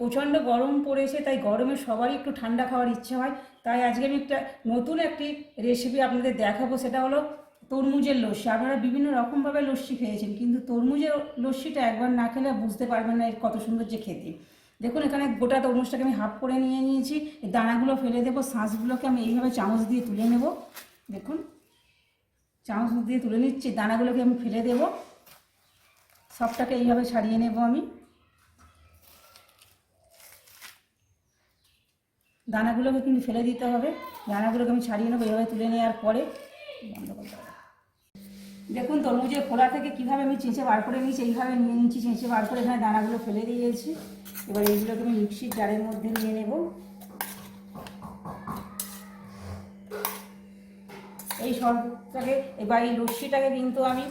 প্রচণ্ড গরম পড়েছে, তাই গরমে সবারই একটু ঠান্ডা খাওয়ার ইচ্ছে হয়। তাই আজকে আমি একটা নতুন একটি রেসিপি আপনাদের দেখাবো, সেটা হলো তরমুজের লস্যি। আপনারা বিভিন্ন রকমভাবে লস্যি খেয়েছেন, কিন্তু তরমুজের লস্যিটা একবার না খেলে বুঝতে পারবেন না এর কত সুন্দর যে খেতে। দেখুন, এখানে গোটা তরমুজটাকে আমি হাফ করে নিয়ে নিয়েছি। এই দানাগুলো ফেলে দেবো শাঁসগুলোকে আমি এইভাবে চামচ দিয়ে তুলে নেব। দেখুন, চামচ দিয়ে তুলে নিচ্ছি, দানাগুলোকে আমি ফেলে দেব। সবটাকে এইভাবে ছাড়িয়ে নেব আমি। দানাগুলোকে কিন্তু ফেলে দিতে হবে। দানাগুলোকে আমি ছাড়িয়ে নেব এইভাবে তুলে নেওয়ার পরে বন্ধ করতে হবে দেখুন, তরমুজের খোলা থেকে কীভাবে আমি চেঁচে বার করে নিয়েছি, এইভাবে নিয়ে নিচ্ছি চেঁচে বার করে এখানে দানাগুলো ফেলে দিয়েছি। এবার এইগুলোকে আমি মিক্সির জারের মধ্যে নিয়ে নেব। এই শরবতটাকে এবার এই লস্যিটাকে কিন্তু আমি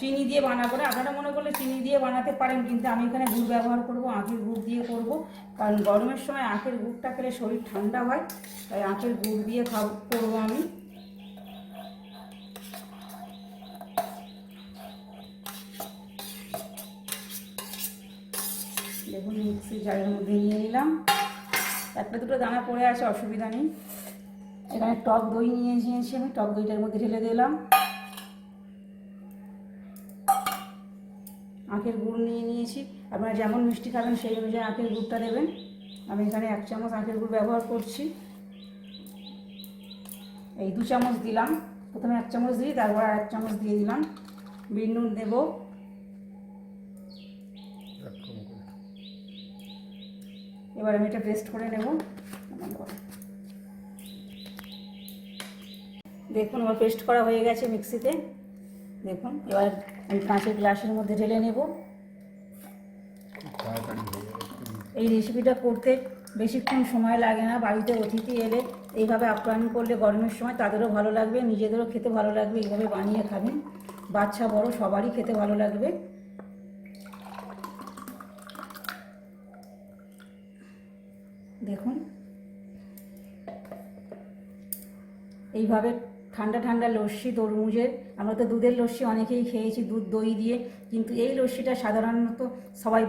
চিনি দিয়ে বানাবো না আপনারা মনে করলে চিনি দিয়ে বানাতে পারেন, কিন্তু আমি এখানে গুড় ব্যবহার করব, আখের গুড় দিয়ে করব। কারণ গরমের সময় আখের গুড়টা খেলে শরীর ঠান্ডা হয়, তাই আখের গুড় দিয়ে খাব, করব আমি। দেখুন, মিক্সি জারের মধ্যে নিয়ে নিলাম। একটা দুটো দানা পড়ে আছে, অসুবিধা নেই। এখানে টক দই নিয়ে নিয়েছি, আমি টক দইটার মধ্যে ঢেলে দিলাম। আখের গুড় নিয়ে নিয়েছি। আপনারা যেমন মিষ্টি খাবেন, সেই অনুযায়ী আখের গুড়টা দেবেন। আমি এখানে এক চামচ আখের গুড় ব্যবহার করছি। এই দু চামচ দিলাম। প্রথমে এক চামচ দিই, তারপর আর এক চামচ দিয়ে দিলাম। বিট নুন দেবো। এবার আমি এটা পেস্ট করে নেব। দেখুন, আমার পেস্ট করা হয়ে গেছে মিক্সিতে। দেখুন, এবার আমি কাঁচের গ্লাসের মধ্যে ঢেলে নেব। এই রেসিপিটা করতে বেশিক্ষণ সময় লাগে না, বাড়িতে অতিথি এলে এইভাবে আপ্যায়ন করলে গরমের সময় তাদেরও ভালো লাগবে, নিজেদেরও খেতে ভালো লাগবে, এইভাবে বানিয়ে খাবেন। বাচ্চা, বড়, সবারই খেতে ভালো লাগবে। দেখুন, এইভাবে ঠান্ডা ঠান্ডা লস্যি, তরমুজের। আমরা তো দুধের লস্যি অনেকেই খেয়েছি, দুধ, দই দিয়ে। কিন্তু এই লস্যিটা সাধারণত সবাই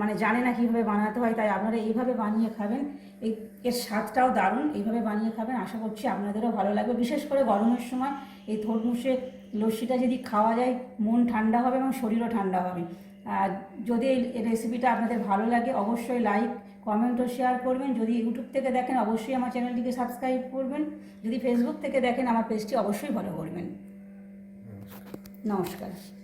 মানে জানে না কীভাবে বানাতে হয়, তাই আপনারা এইভাবে বানিয়ে খাবেন। এই, এর স্বাদটাও দারুণ, এইভাবে বানিয়ে খাবেন। আশা করছি আপনাদেরও ভালো লাগবে। বিশেষ করে গরমের সময় এই তরমুজের লস্যিটা যদি খাওয়া যায়, মন ঠান্ডা হবে এবং শরীরও ঠান্ডা হবে। যদি এই রেসিপিটা আপনাদের ভালো লাগে অবশ্যই লাইক কমেন্ট ও শেয়ার করবেন। যদি ইউটিউব থেকে দেখেন অবশ্যই আমার চ্যানেলটিকে সাবস্ক্রাইব করবেন। যদি ফেসবুক থেকে দেখেন আমার পেজটি অবশ্যই ফলো করবেন। নমস্কার।